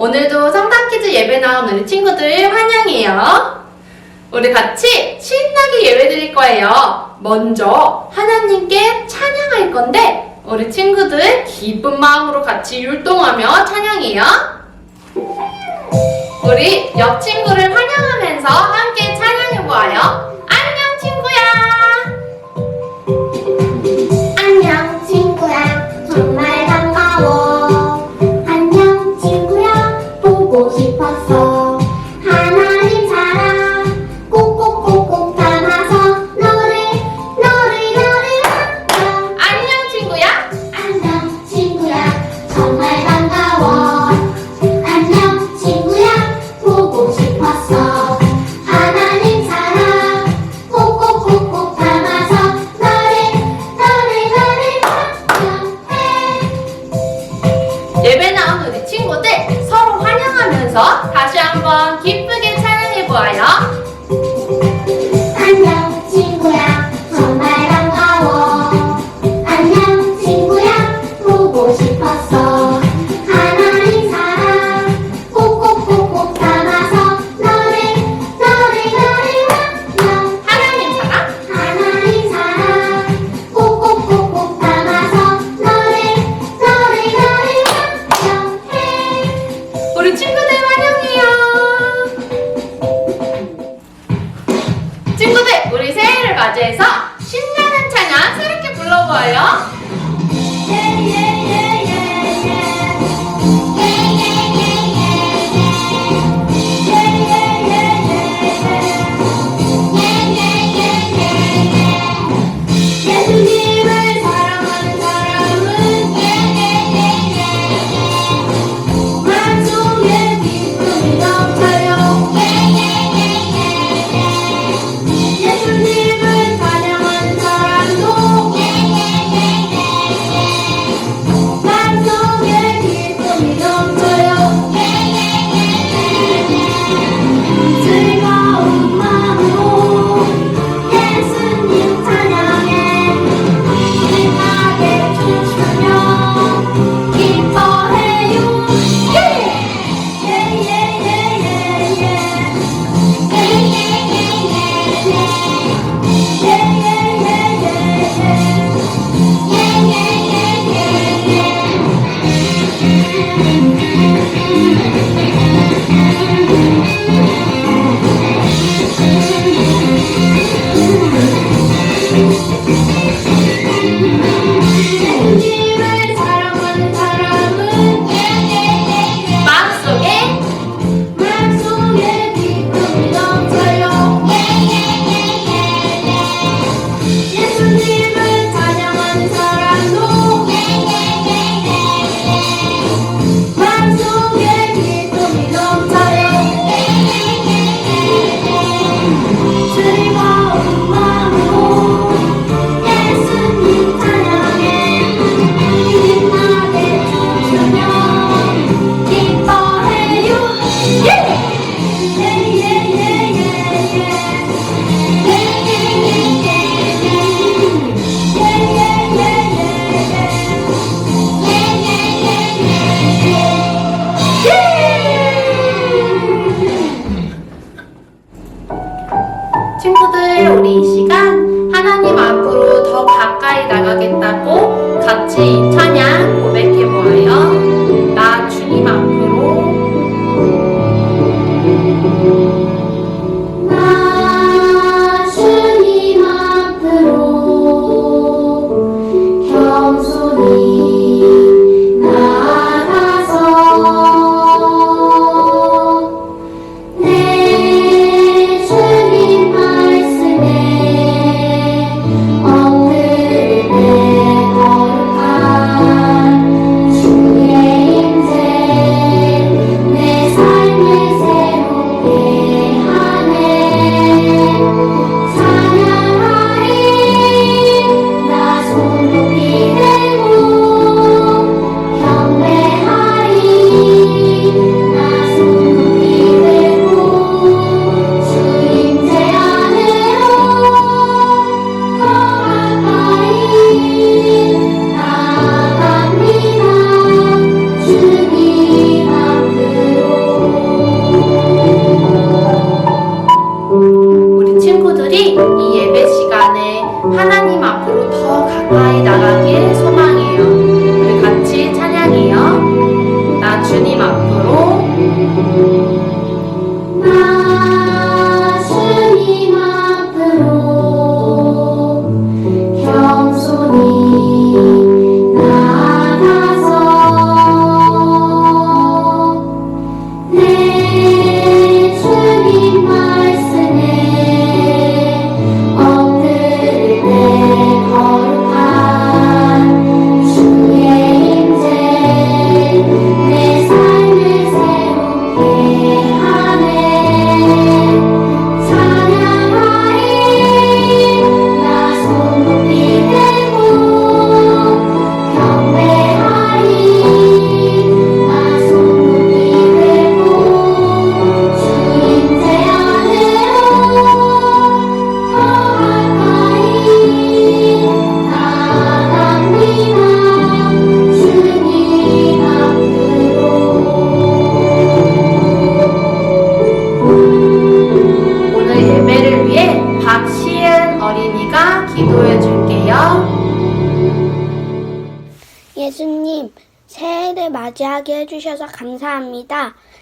오늘도 성당키즈 예배 나온 우리 친구들 환영해요. 우리 같이 신나게 예배 드릴 거예요. 먼저 하나님께 찬양할 건데 우리 친구들 기쁜 마음으로 같이 율동하며 찬양해요. 우리 옆 친구를 환영하면서 함께 찬양해 보아요. 나?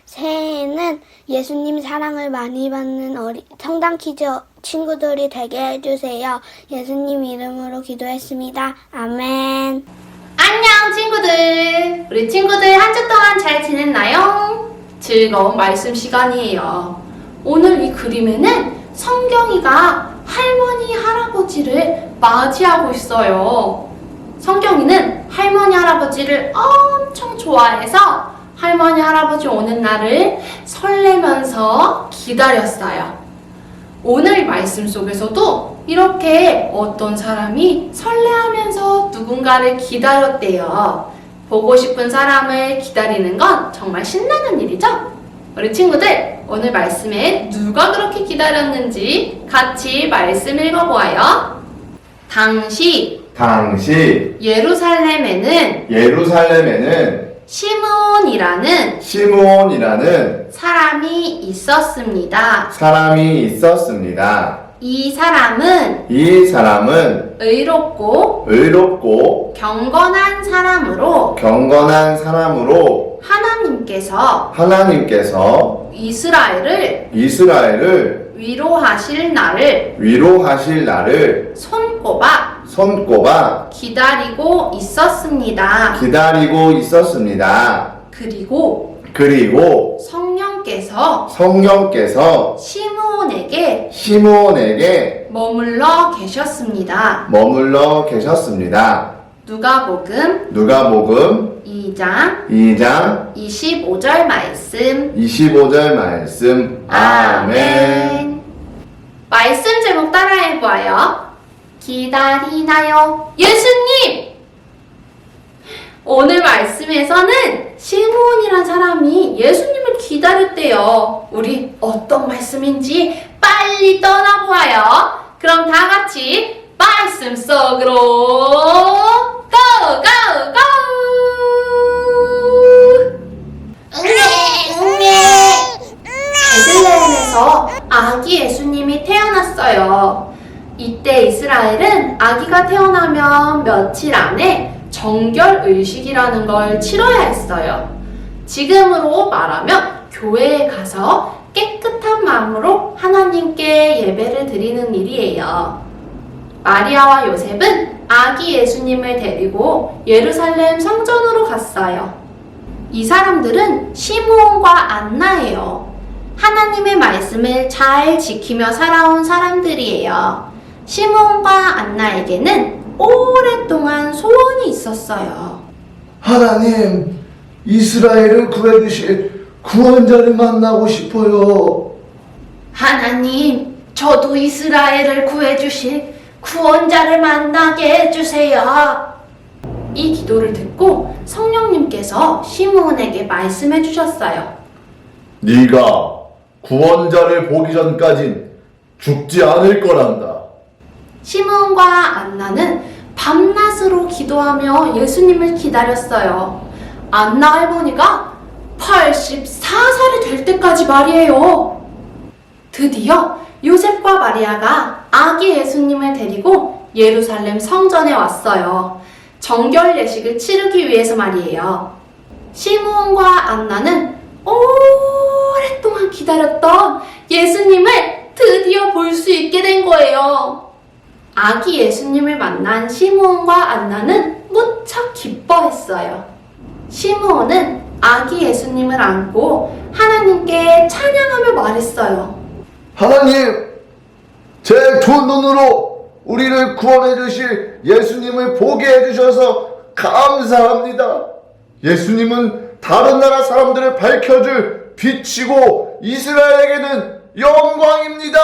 새해에는 예수님 사랑을 많이 받는 어리, 성당 퀴즈 친구들이 되게 해주세요. 예수님 이름으로 기도했습니다. 아멘. 안녕 친구들! 우리 친구들 한 주 동안 잘 지냈나요? 즐거운 말씀 시간이에요. 오늘 이 그림에는 성경이가 할머니, 할아버지를 맞이하고 있어요. 성경이는 할머니, 할아버지를 엄청 좋아해서 할머니, 할아버지 오는 날을 설레면서 기다렸어요. 오늘 말씀 속에서도 이렇게 어떤 사람이 설레하면서 누군가를 기다렸대요. 보고 싶은 사람을 기다리는 건 정말 신나는 일이죠? 우리 친구들, 오늘 말씀에 누가 그렇게 기다렸는지 같이 말씀 읽어보아요. 당시 당시 예루살렘에는 예루살렘에는 시므온이라는 시므온이라는 사람이 있었습니다. 사람이 있었습니다. 이 사람은 이 사람은 의롭고 의롭고 경건한 사람으로 경건한 사람으로 하나님께서 하나님께서 이스라엘을 이스라엘을 위로하실 날을 위로하실 날을 손꼽아 손꼽아 기다리고 있었습니다. 기다리고 있었습니다. 그리고 그리고 성령께서 성령께서 시므온에게 시므온에게 머물러 계셨습니다. 머물러 계셨습니다. 누가복음 누가복음 2장 2장 25절 말씀 25절 말씀 아멘. 말씀 제목 따라해봐요. 기다리나요? 예수님! 오늘 말씀에서는 시므온이란 사람이 예수님을 기다렸대요. 우리 어떤 말씀인지 빨리 떠나보아요. 그럼 다 같이 말씀 속으로 고! 고! 고! 베들레헴에서 아기 예수님이 태어났어요. 이때 이스라엘은 아기가 태어나면 며칠 안에 정결 의식이라는 걸 치러야 했어요. 지금으로 말하면 교회에 가서 깨끗한 마음으로 하나님께 예배를 드리는 일이에요. 마리아와 요셉은 아기 예수님을 데리고 예루살렘 성전으로 갔어요. 이 사람들은 시므온과 안나예요. 하나님의 말씀을 잘 지키며 살아온 사람들이에요. 시몬과 안나에게는 오랫동안 소원이 있었어요. 하나님, 이스라엘을 구해주실 구원자를 만나고 싶어요. 하나님, 저도 이스라엘을 구해주실 구원자를 만나게 해주세요. 이 기도를 듣고 성령님께서 시므온에게 말씀해 주셨어요. 네가 구원자를 보기 전까진 죽지 않을 거란다. 시므온과 안나는 밤낮으로 기도하며 예수님을 기다렸어요. 안나 할머니가 84살이 될 때까지 말이에요. 드디어 요셉과 마리아가 아기 예수님을 데리고 예루살렘 성전에 왔어요. 정결 예식을 치르기 위해서 말이에요. 시므온과 안나는 오랫동안 기다렸던 예수님을 드디어 볼 수 있게 된 거예요. 아기 예수님을 만난 시므온과 안나는 무척 기뻐했어요. 시므온은 아기 예수님을 안고 하나님께 찬양하며 말했어요. 하나님, 제 두 눈으로 우리를 구원해 주실 예수님을 보게 해 주셔서 감사합니다. 예수님은 다른 나라 사람들을 밝혀줄 빛이고 이스라엘에게는 영광입니다.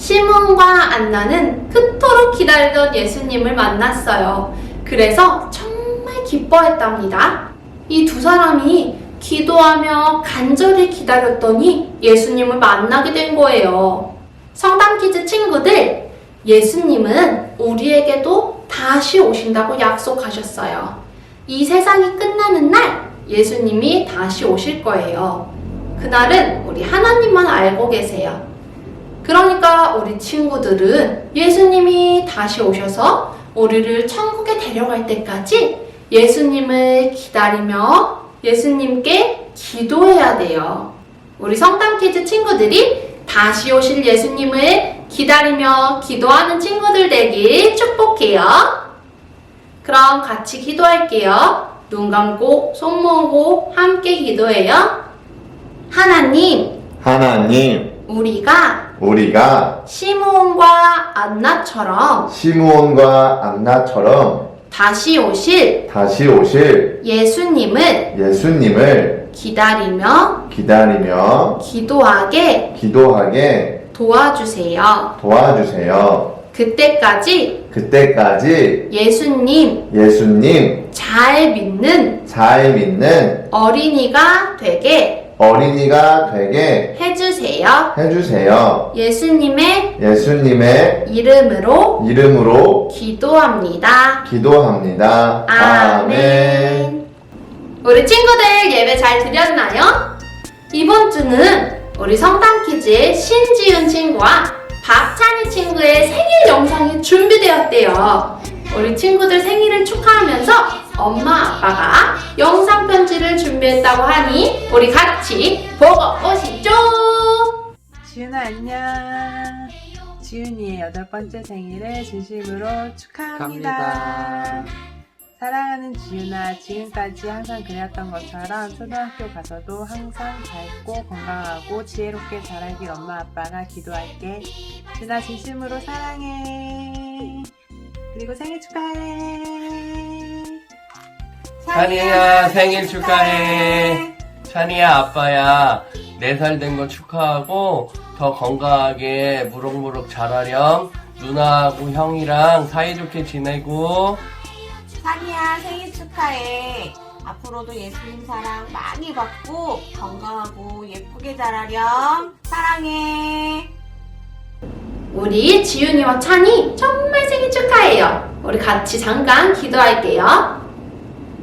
시몬과 안나는 그토록 기다리던 예수님을 만났어요. 그래서 정말 기뻐했답니다. 이 두 사람이 기도하며 간절히 기다렸더니 예수님을 만나게 된 거예요. 성당 퀴즈 친구들, 예수님은 우리에게도 다시 오신다고 약속하셨어요. 이 세상이 끝나는 날 예수님이 다시 오실 거예요. 그날은 우리 하나님만 알고 계세요. 그러니까 우리 친구들은 예수님이 다시 오셔서 우리를 천국에 데려갈 때까지 예수님을 기다리며 예수님께 기도해야 돼요. 우리 성당키즈 친구들이 다시 오실 예수님을 기다리며 기도하는 친구들 되길 축복해요. 그럼 같이 기도할게요. 눈 감고 손 모으고 함께 기도해요. 하나님, 하나님, 우리가 우리가 시므온과 안나처럼 시므온과 안나처럼 다시 오실 다시 오실 예수님을 예수님을 기다리며 기다리며 기도하게 기도하게 도와주세요. 도와주세요. 그때까지 그때까지 예수님 예수님 잘 믿는 잘 믿는 어린이가 되게 어린이가 되게 해주세요. 해주세요. 예수님의 예수님의 이름으로 이름으로 기도합니다. 기도합니다. 아멘. 우리 친구들 예배 잘 드렸나요? 이번 주는 우리 성당키즈의 신지훈 친구와 박찬희 친구의 생일 영상이 준비되었대요. 우리 친구들 생일을 축하하면서 엄마 아빠가 영상 편지를 준비했다고 하니 우리 같이 보고 오시죠. 지윤아 안녕. 지윤이의 여덟 번째 생일을 진심으로 축하합니다. 사랑하는 지윤아, 지금까지 항상 그랬던 것처럼 초등학교 가서도 항상 밝고 건강하고 지혜롭게 자라길 엄마 아빠가 기도할게. 지윤아 진심으로 사랑해. 그리고 생일 축하해. 찬이야 생일 축하해. 찬이야 아빠야 4살 된 거 축하하고 더 건강하게 무럭무럭 자라렴. 누나하고 형이랑 사이좋게 지내고 산이야 생일 축하해. 앞으로도 예수님 사랑 많이 받고 건강하고 예쁘게 자라렴. 사랑해. 우리 지윤이와 찬이 정말 생일 축하해요. 우리 같이 잠깐 기도할게요.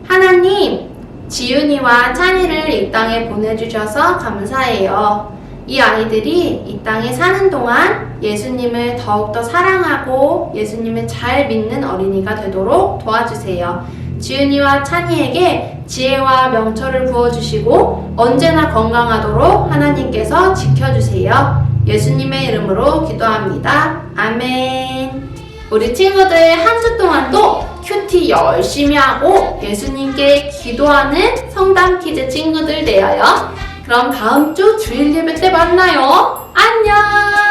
하나님, 지윤이와 찬이를 이 땅에 보내주셔서 감사해요. 이 아이들이 이 땅에 사는 동안 예수님을 더욱더 사랑하고 예수님을 잘 믿는 어린이가 되도록 도와주세요. 지윤이와 찬이에게 지혜와 명철을 부어주시고 언제나 건강하도록 하나님께서 지켜주세요. 예수님의 이름으로 기도합니다. 아멘. 우리 친구들 한 주 동안도 큐티 열심히 하고 예수님께 기도하는 성당 키즈 친구들 되어요. 그럼 다음 주 주일 예배 때 만나요. 안녕!